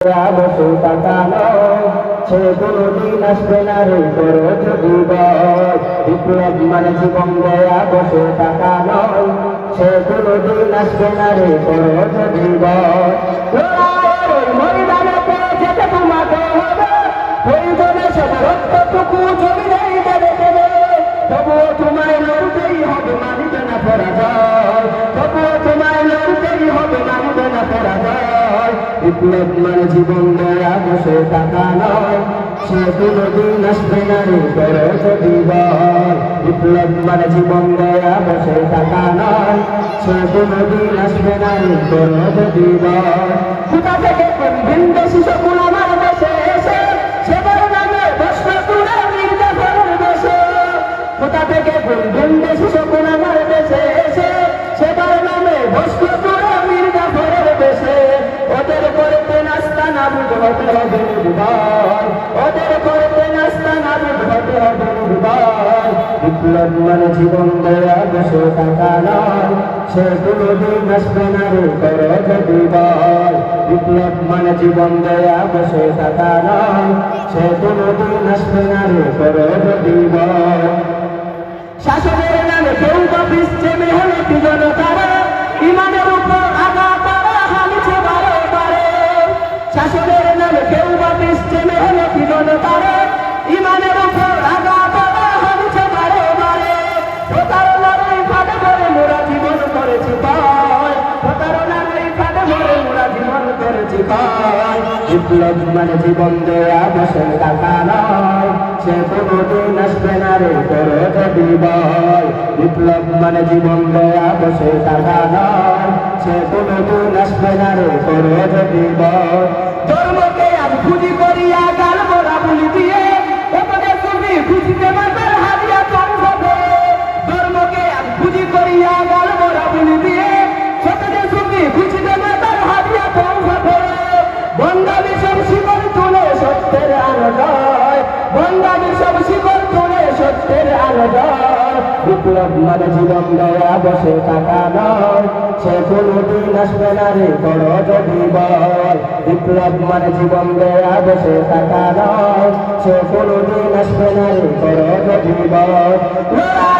বসে তাকানো সে কোনদিন আসবে না রে করো যদি বিপ্লব মানে জীবন দেয়া বসে তাকানো সে কোনদিন আসবে না রে করো যদি বিপ্লব মানে জীবন দেয়া বসে টাকা সে কোনদিন আসবে না রে করো যদি বিপ্লব মানে জীবন দেয়া বসে টাকা নয়। সে কোনদিন আসবে না রে করো যদি কোথা থেকে কোন ভিন দেশি হতে হবে নির্ভর ওদের করতে নাস্তা নাবুদ হতে হবে নির্ভর বিপ্লব মানে জীবন দেয়া বসে টাকা নয় সে কোনদিন আসবে না রে করো যদি বল বিপ্লব মানে জীবন দেয়া বসে টাকা নয় সে কোনদিন আসবে না রে করো যদি বল শাসনের নামে কেউ বা পিসছে মেহনতি জনতারা বিপ্লব মানে জীবন দেয়া বসে টাকা নয়। সে কোনদিন আসবে না রে করে বিবয় বিপ্লব মানে জীবন দেয়া বসে টাকা নয়। সে কোনদিন আসবে না রে করো যদি বিপ্লব মানে জীবন দেয়া বসে টাকা নয়। সে কোনদিন আসবে না রে করো যদি বল। বিপ্লব মানে জীবন দেয়া বসে টাকা নয়। সে কোনদিন আসবে না রে করো যদি বল।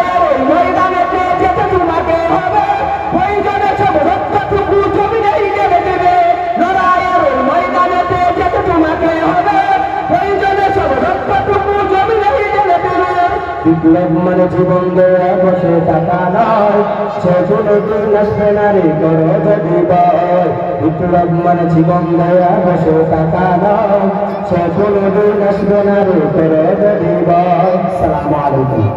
বিপ্লব মানে জীবন দেয়া বসে থাকা নয়। সেগুলো দিন আসবে নারী, করো যদি বয়। বিপ্লব মানে জীবন দেয়া বসে থাকা নয়। সেগুলো দিন আসবে নারী, করো যদি বয়। সালাম আলাইকুম।